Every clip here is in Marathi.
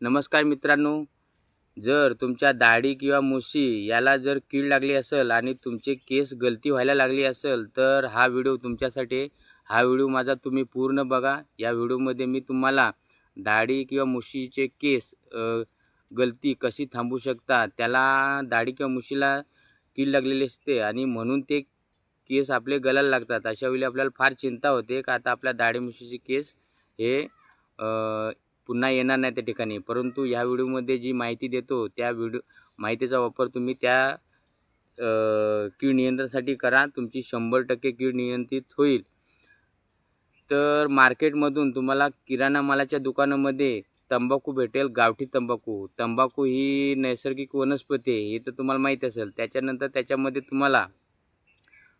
नमस्कार मित्रांनो. जर तुमच्या दाढी किंवा मुशी याला जर कीड लागली असेल आणि तुमचे केस गलती व्हायला लागली असेल तर हा व्हिडिओ तुमच्यासाठी हा व्हिडिओ माझा तुम्ही पूर्ण बघा. या व्हिडिओमध्ये मी तुम्हाला दाढी किंवा मुशीचे केस गलती कशी थांबू शकता त्याला दाढी किंवा मुशीला कीड लागलेली असते आणि म्हणून ते केस आपले गलायला लागतात. अशा वेळी आपल्याला फार चिंता होते का आता आपल्या दाढी मुशीचे केस हे पुन्हा येणार नाही त्या ठिकाणी. परंतु ह्या व्हिडिओमध्ये जी माहिती देतो त्या व्हिडिओ माहितीचा वापर तुम्ही त्या कीड नियंत्रणासाठी करा. तुमची शंभर टक्के कीड नियंत्रित होईल. तर मार्केटमधून तुम्हाला किराणा मालाच्या दुकानामध्ये तंबाखू भेटेल गावठी तंबाखू. तंबाखू ही नैसर्गिक वनस्पती आहे हे तर तुम्हाला माहीत असेल. त्याच्यानंतर त्याच्यामध्ये तुम्हाला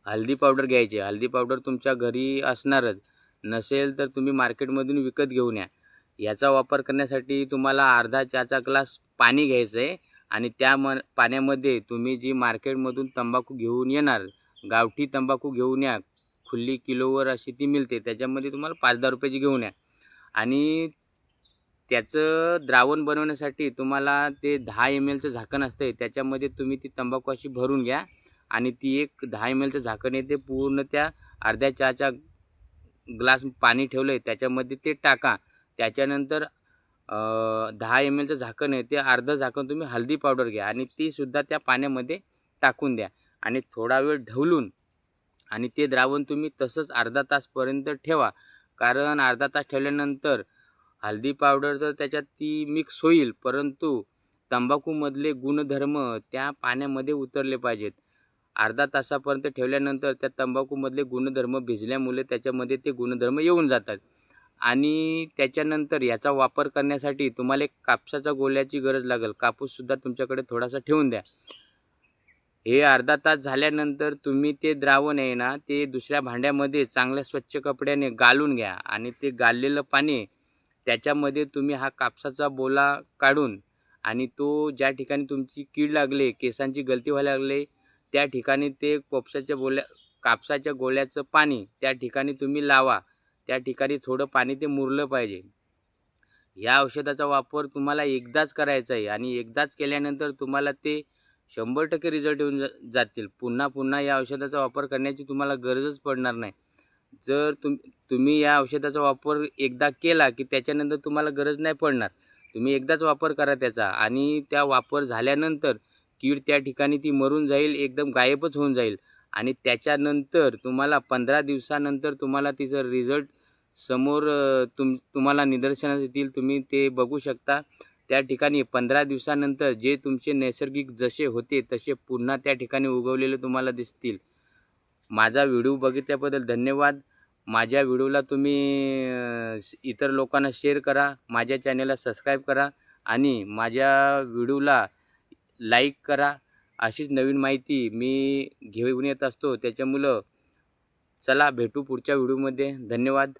हळदी पावडर घ्यायची हळदी पावडर तुमच्या घरी असणारच. नसेल तर तुम्ही मार्केटमधून विकत घेऊन या. याचा वापर करण्यासाठी तुम्हाला अर्धा चहाचा ग्लास पाणी घ्यायचं आहे आणि त्या म पाण्यामध्ये तुम्ही जी मार्केटमधून तंबाखू घेऊन येणार गावठी तंबाखू घेऊन या खुल्ली किलोवर अशी ती मिळते त्याच्यामध्ये तुम्हाला पाच दहा रुपयाची घेऊन या. आणि त्याचं द्रावण बनवण्यासाठी तुम्हाला ते दहा एम एलचं झाकण असतं त्याच्यामध्ये तुम्ही ती तंबाखू अशी भरून घ्या आणि ती एक दहा एम एलचं झाकण येते पूर्ण त्या अर्ध्या चहाच्या ग्लास पाणी ठेवलं आहे त्याच्यामध्ये ते टाका. त्याच्यानंतर दहा एम एलचं झाकण आहे ते अर्धं झाकण तुम्ही हळदी पावडर घ्या आणि तीसुद्धा त्या पाण्यामध्ये टाकून द्या. आणि थोडा वेळ ढवलून आणि ते द्रावण तुम्ही तसंच अर्धा तासपर्यंत ठेवा. कारण अर्धा तास ठेवल्यानंतर हळदी पावडर तर त्याच्यात ती मिक्स होईल परंतु तंबाखूमधले गुणधर्म त्या पाण्यामध्ये उतरले पाहिजेत. अर्धा तासापर्यंत ठेवल्यानंतर त्या तंबाखूमधले गुणधर्म भिजल्यामुळे त्याच्यामध्ये ते गुणधर्म येऊन जातात. आणि त्याच्यानंतर याचा वापर करण्यासाठी तुम्हाला एक कापसाच्या गोल्याची गरज लागेल. कापूससुद्धा तुमच्याकडे थोडासा ठेवून द्या. हे अर्धा तास झाल्यानंतर तुम्ही ते द्रावण आहे ना ते दुसऱ्या भांड्यामध्ये चांगल्या स्वच्छ कपड्याने गालून घ्या आणि ते गाळलेलं पाणी त्याच्यामध्ये तुम्ही हा कापसाचा बोला काढून आणि तो ज्या ठिकाणी तुमची कीड लागले केसांची गलती व्हायला लागले त्या ठिकाणी ते कोपसाच्या बोल्या कापसाच्या गोळ्याचं पाणी त्या ठिकाणी तुम्ही लावा. त्या ठिकाणी थोडं पाणी ते मुरलं पाहिजे. या औषधाचा वापर तुम्हाला एकदाच करायचा आहे आणि एकदाच केल्यानंतर तुम्हाला ते शंभर टक्के रिझल्ट येऊन जा जातील. पुन्हा पुन्हा या औषधाचा वापर करण्याची तुम्हाला गरजच पडणार नाही. जर तुम तुम्ही या औषधाचा वापर एकदा केला की त्याच्यानंतर तुम्हाला गरज नाही पडणार. तुम्ही एकदाच वापर करा त्याचा आणि त्या वापर झाल्यानंतर कीड त्या ठिकाणी ती मरून जाईल एकदम गायबच होऊन जाईल आणि त्याच्यानंतर तुम्हाला पंधरा दिवसानंतर तुम्हाला तिचं रिझल्ट समोर तुम तुम्हाला निदर्शनास येतील तुम्ही ते बघू शकता. त्या ठिकाणी पंधरा दिवसानंतर जे तुमचे नैसर्गिक जसे होते तसे पुन्हा त्या ठिकाणी उगवलेले तुम्हाला दिसतील. माझा व्हिडिओ बघितल्याबद्दल धन्यवाद. माझ्या व्हिडिओला तुम्ही इतर लोकांना शेअर करा माझ्या चॅनलला सबस्क्राईब करा आणि माझ्या व्हिडिओला लाईक करा. अशीच नवीन माहिती मी घेऊन येत असतो. त्याच्यामुळं चला भेटू पुढच्या व्हिडिओमध्ये. धन्यवाद.